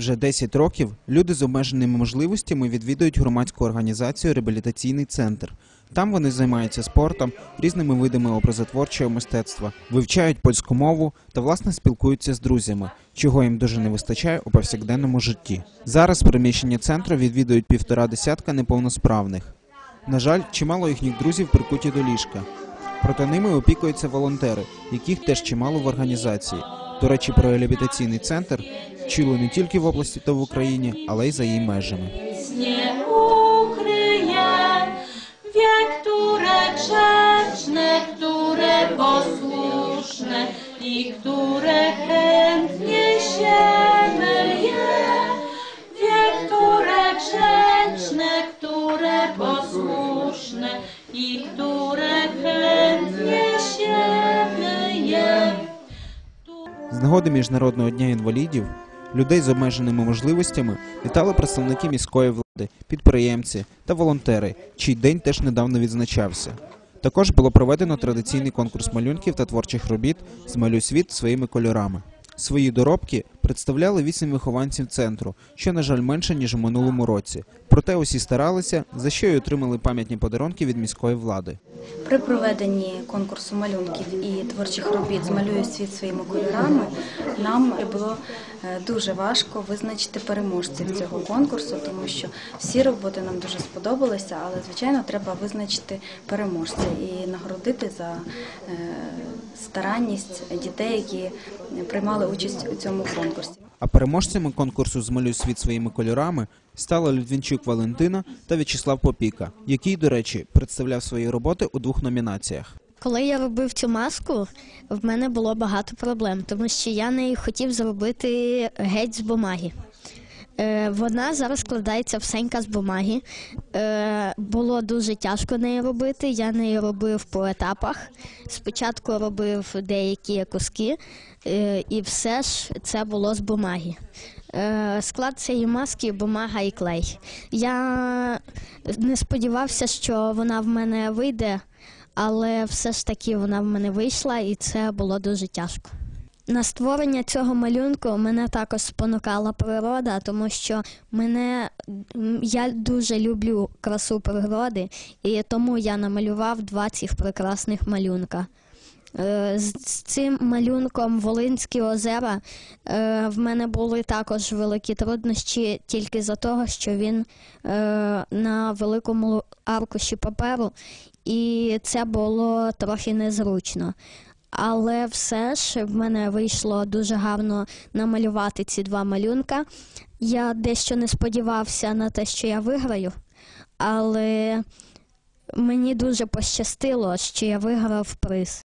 Вже 10 років люди з обмеженими можливостями відвідують громадську організацію Реабілітаційний центр. Там вони займаються спортом, різними видами образотворчого мистецтва, вивчають польську мову та власне спілкуються з друзями, чого їм дуже не вистачає у повсякденному житті. Зараз приміщення центру відвідують півтора десятка неповносправних. На жаль, чимало їхніх друзів прикуті до ліжка. Проте ними опікуються волонтери, яких теж чимало в організації. До речі, про реабілітаційний центр чули не тільки в області та в Україні, але й за її межами. które posłuszne i które chętnie нагоди Міжнародного дня інвалідів людей з обмеженими можливостями вітали представники міської влади, підприємці та волонтери, чий день теж недавно відзначався. Також було проведено традиційний конкурс малюнків та творчих робіт «Змалюй світ своїми кольорами. Свої доробки представляли вісім вихованців центру, що, на жаль, менше ніж у минулому році. Проте усі старалися, за що й отримали пам'ятні подарунки від міської влади. При проведенні конкурсу малюнків і творчих робіт «Змалюю світ своїми кольорами нам було дуже важко визначити переможців цього конкурсу, тому що всі роботи нам дуже сподобалися, але звичайно треба визначити переможця і нагородити за е, старанність дітей, які приймали участь у цьому конкурсі. А переможцями конкурсу «Змалюй світ своїми кольорами стали Лютвінчук Валентина та В'ячеслав Попіка, який, до речі, представляв свої роботи у двох номінаціях. Коли я робив цю маску, в мене було багато проблем, тому що я неї хотів зробити геть з бумаги. Е, вона зараз складається всенька з бумаги. Е, було дуже тяжко неї робити. Я неї робив по етапах. Спочатку робив деякі куски, е, і все ж це було з бумаги. Склад цієї маски бумага і клей. Я не сподівався, що вона в мене вийде, але все ж таки вона в мене вийшла, і це було дуже тяжко. На створення цього малюнку мене також спонукала природа, тому що мене я дуже люблю красу природи, і тому я намалював два цих прекрасних малюнка. Е, З цим малюнком Волинські озера е, в мене були також великі труднощі тільки за того, що він е, на великому аркуші паперу, і це було трохи незручно. Але все ж в мене вийшло дуже гарно намалювати ці два малюнка. Я дещо не сподівався на те, що я виграю, але мені дуже пощастило, що я виграв приз.